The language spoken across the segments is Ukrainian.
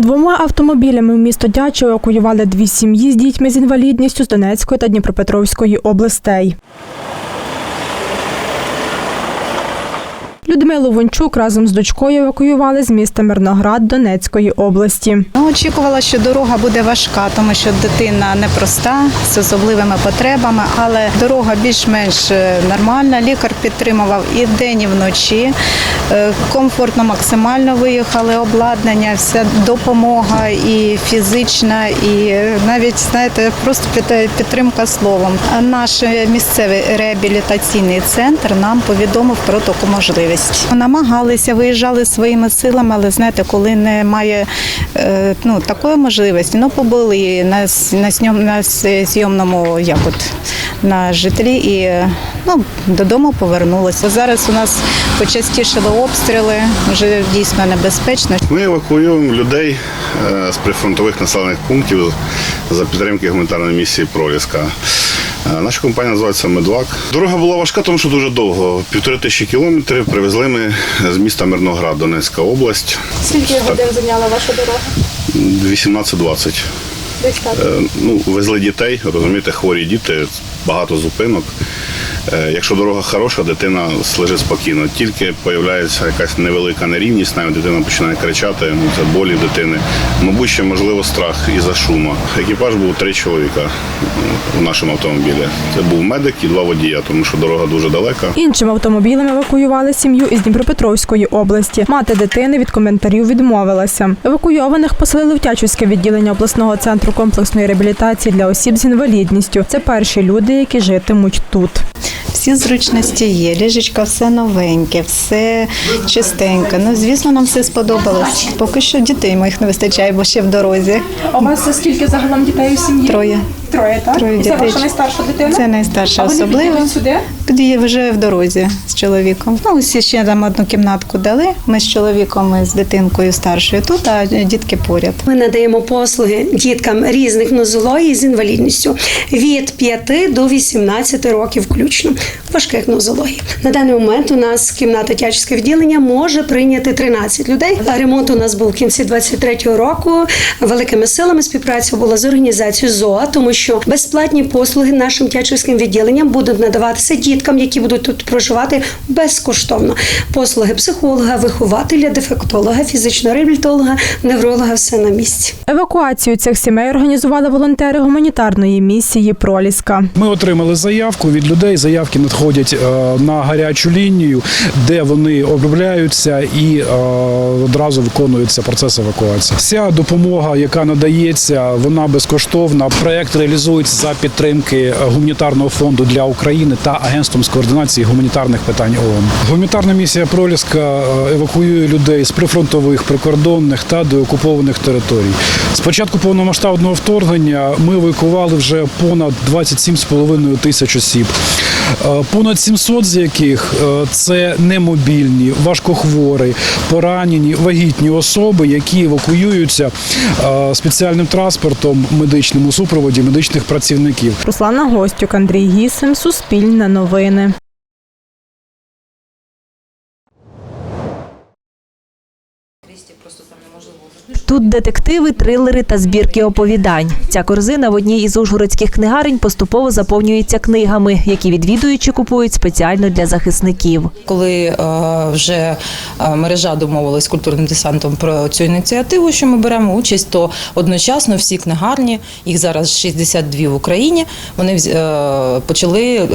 Двома автомобілями в місто Дяче евакуювали дві сім'ї з дітьми з інвалідністю з Донецької та Дніпропетровської областей. Людмилу Вончук разом з дочкою евакуювали з міста Мирноград Донецької області. Ну, очікувала, що дорога буде важка, тому що дитина непроста з особливими потребами, але дорога більш-менш е, нормальна. Лікар підтримував і вдень, і вночі. Е, Комфортно, максимально виїхали обладнання, вся допомога і фізична, і е, навіть знаєте, просто підтримка словом. Наш місцевий реабілітаційний центр нам повідомив про таку можливість. Намагалися, виїжджали своїми силами, але знаєте, коли немає е, ну, такої можливості, ну побули на, на, на зйомному як от, на житлі і е, ну, додому повернулися. Зараз у нас почастішили обстріли, вже дійсно небезпечно. Ми евакуюємо людей е, з прифронтових населених пунктів за підтримки гуманітарної місії Проліска. Е, Наша компанія називається Медвак. Дорога була важка, тому що дуже довго. Півтори тисячі кілометрів привезли ми з міста Мирноград, Донецька область. Скільки годин зайняла ваша дорога? 18-20. Десь так. Е, Ну, везли дітей, розумієте, хворі діти, багато зупинок. Е, Якщо дорога хороша, дитина лежить спокійно. Тільки з'являється якась невелика нерівність, навіть дитина починає кричати, ну це болі дитини. Мабуть, ще можливо страх із-за шуму. Екіпаж був три чоловіка у нашому автомобілі. Це був медик і два водія, тому що дорога дуже далека. Іншим автомобілем евакуювали сім'ю із Дніпропетровської області. Мати дитини від коментарів відмовилася. Евакуйованих поселили в Тячівське відділення обласного центру комплексної реабілітації для осіб з інвалідністю. Це перші люди, які житимуть тут. Всі зручності є, ліжечка все новеньке, все чистеньке. Ну, звісно, нам все сподобалось. Поки що дітей моїх не вистачає, бо ще в дорозі. А у вас скільки загалом дітей у сім'ї? Троє. Троє, так? Троє І це дітей. ваша найстарша дитина? Це найстарша а вони особливо. підійдуть сюди? Тоді вже в дорозі з чоловіком. Ну, усі ще нам одну кімнатку дали. Ми з чоловіком і з дитинкою старшою тут, а дітки поряд. Ми надаємо послуги діткам різних нозологій з інвалідністю від 5 до 18 років включно важких нозологій. На даний момент у нас кімната тячське відділення може прийняти 13 людей. Ремонт у нас був в кінці 23-го року. Великими силами співпраця була з організацією ЗОА, тому що безплатні послуги нашим тячівським відділенням будуть надаватися діткам, які будуть тут проживати безкоштовно. Послуги психолога, вихователя, дефектолога, фізичного реабілітолога, невролога все на місці. Евакуацію цих сімей організували волонтери гуманітарної місії Проліска. Ми отримали заявку від людей. Заявки надходять е, на гарячу лінію, де вони обробляються і е, одразу виконується процес евакуації. Вся допомога, яка надається, вона безкоштовна. Проект реалізується за підтримки гуманітарного фонду для України та агентством з координації гуманітарних питань ООН. Гуманітарна місія Проліска е, евакуює людей з прифронтових, прикордонних та деокупованих територій. З початку повномасштабного вторгнення ми евакували вже понад 27,5 тисяч осіб. Е, Понад 700 з яких е, це немобільні, важкохворі, поранені, вагітні особи, які евакуюються спеціальним транспортом медичним у супроводі медичних працівників. Руслана Гостюк, Андрій Гісин, Суспільне новини. Тут детективи, трилери та збірки оповідань. Ця корзина в одній із ужгородських книгарень поступово заповнюється книгами, які відвідуючі купують спеціально для захисників. Коли е, вже е, мережа домовилась з культурним десантом про цю ініціативу, що ми беремо участь, то одночасно всі книгарні, їх зараз 62 в Україні, вони е, почали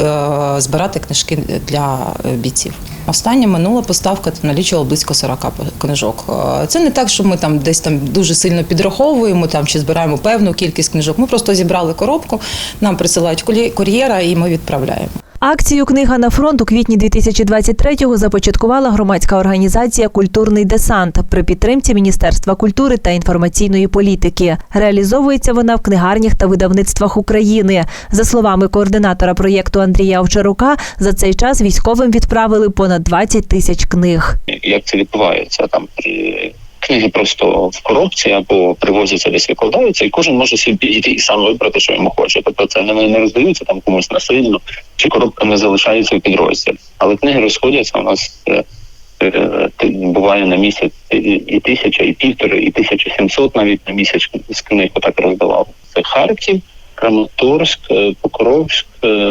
збирати книжки для бійців. Остання минула поставка налічувала близько 40 книжок. Е, Це не так, що ми там десь там дуже сильно підраховуємо там чи збираємо певну кількість книжок. Ми просто зібрали коробку, нам присилають кур'єра і ми відправляємо. Акцію Книга на фронт у квітні 2023-го започаткувала громадська організація Культурний десант при підтримці Міністерства культури та інформаційної політики. Реалізовується вона в книгарнях та видавництвах України. За словами координатора проєкту Андрія Овчарука, за цей час військовим відправили понад 20 тисяч книг. як це відбувається. Там е, книги просто в коробці або привозяться десь викладаються, і кожен може собі підійти і сам вибрати, що йому хоче. Тобто це не, не роздаються там комусь насильно, чи коробками залишаються в підрозділі. Але книги розходяться у нас. е, е, буває на місяць і- тисяча, і півтори, і тисяча сімсот навіть на місяць з книг отак роздавав. Це Харків, Краматорськ, е, Покровськ,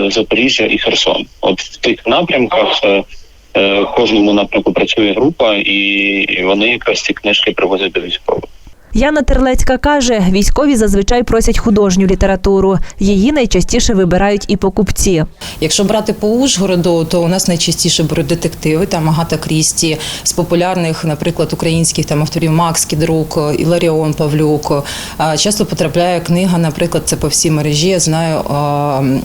Запоріжжя і Херсон. От в тих напрямках в кожному напрямку працює група, і вони якраз ці книжки привозять до військових. Яна Терлецька каже, військові зазвичай просять художню літературу. Її найчастіше вибирають і покупці. Якщо брати по Ужгороду, то у нас найчастіше беруть детективи, там Агата Крісті, з популярних, наприклад, українських там авторів Макс Кідрук, Іларіон Павлюк. Часто потрапляє книга, наприклад, це по всій мережі. Я знаю а, м,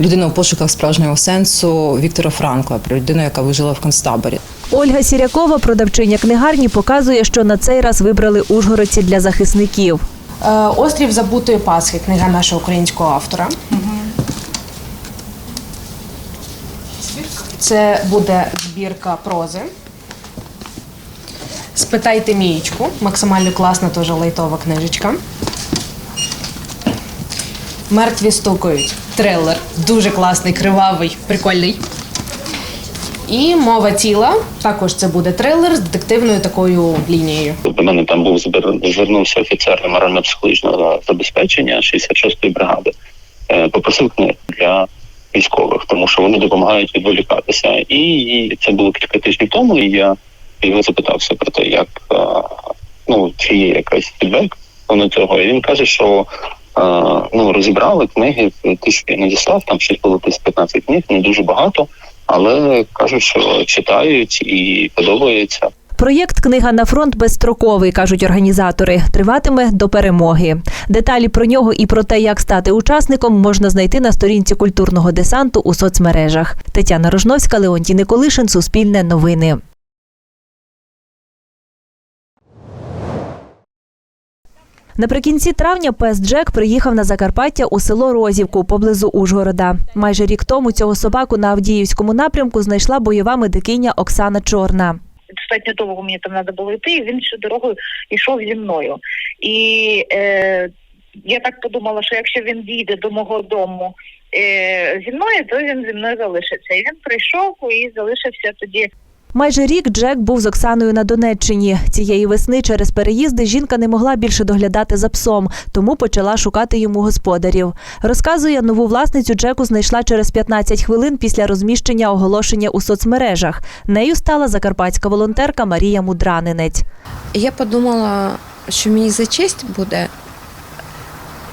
людина у пошуках справжнього сенсу Віктора Франкла, про людину, яка вижила в концтаборі. Ольга Сірякова, продавчиня книгарні, показує, що на цей раз вибрали ужгородці для захисників. Е, Острів забутої Пасхи, книга нашого українського автора. Це буде збірка прози. Спитайте мієчку. Максимально класна, теж лайтова книжечка. Мертві стукають. Трилер. Дуже класний, кривавий, прикольний. І мова тіла. Також це буде трилер з детективною такою лінією. До мене там був звернувся офіцер морально-психологічного забезпечення 66-ї бригади. Е, Попросив книг для військових, тому що вони допомагають відволікатися. І це було кілька тижнів тому. І я його запитався про те, як е, ну чи є якась фідбек на цього. І він каже, що е, ну розібрали книги, що надіслав, там щось було десь 15 книг, не дуже багато, але кажуть, що читають і подобається. Проєкт Книга на фронт безстроковий, кажуть організатори. Триватиме до перемоги. Деталі про нього і про те, як стати учасником, можна знайти на сторінці культурного десанту у соцмережах. Тетяна Рожновська, Леонтій Николишин, Суспільне новини. Наприкінці травня пес Джек приїхав на Закарпаття у село Розівку поблизу Ужгорода. Майже рік тому цього собаку на Авдіївському напрямку знайшла бойова медикиня Оксана Чорна. достатньо довго мені там треба було йти, він всю дорогу йшов зі мною. І е, я так подумала, що якщо він дійде до мого дому е, зі мною, то він зі мною залишиться. І він прийшов і залишився тоді Майже рік Джек був з Оксаною на Донеччині. Цієї весни через переїзди жінка не могла більше доглядати за псом, тому почала шукати йому господарів. Розказує, нову власницю Джеку знайшла через 15 хвилин після розміщення оголошення у соцмережах. Нею стала закарпатська волонтерка Марія Мудранинець. Я подумала, що мені за честь буде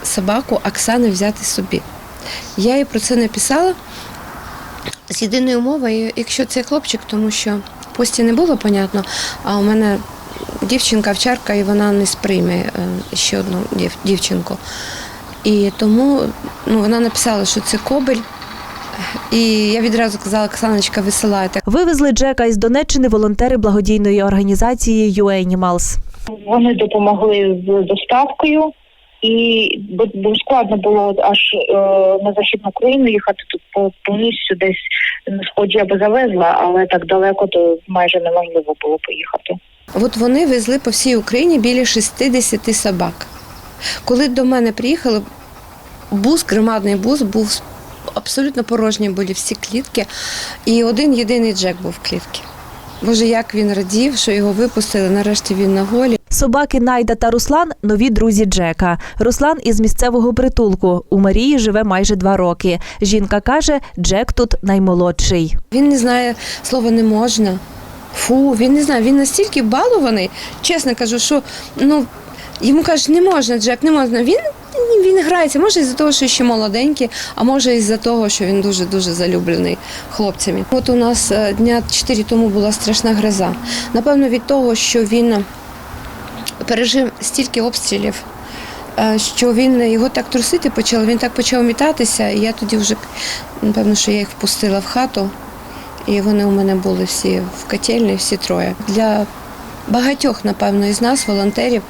собаку Оксани взяти собі. Я їй про це написала з єдиною умовою, якщо це хлопчик, тому що пості не було понятно, а у мене дівчинка овчарка і вона не сприйме е, ще одну дів- дівчинку. І тому ну, вона написала, що це кобель. І я відразу казала, Оксаночка, висилайте. Вивезли Джека із Донеччини волонтери благодійної організації «YouAnimals». вони допомогли з доставкою. І бо, складно було аж е, на західну Україну їхати тут по, по місцю десь на сході я завезла, але так далеко то майже неможливо було поїхати. От вони везли по всій Україні біля 60 собак. Коли до мене приїхали, бус, громадний бус, був абсолютно порожні були всі клітки, і один єдиний Джек був в клітці. Боже, як він радів, що його випустили, нарешті він на голі. Собаки Найда та Руслан нові друзі Джека. Руслан із місцевого притулку. У Марії живе майже два роки. Жінка каже, Джек тут наймолодший. Він не знає слова не можна. Фу, він не знає, він настільки балований, чесно кажу, що ну, йому кажуть, не можна, Джек, не можна. Він, він грається, може із-за того, що ще молоденький, а може із-за того, що він дуже-дуже залюблений хлопцями. От у нас е, дня чотири тому була страшна гроза. Напевно, від того, що він пережив стільки обстрілів. е, Що він його так трусити почав, він так почав мітатися, і я тоді вже напевно, що я їх впустила в хату. І вони у мене були всі в котельні, всі троє. Для багатьох, напевно, із нас, волонтерів,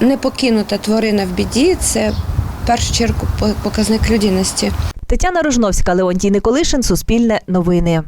не покинута тварина в біді це в першу чергу по- показник людяності. Тетяна Рожновська, Леонтій Николишин, Суспільне новини.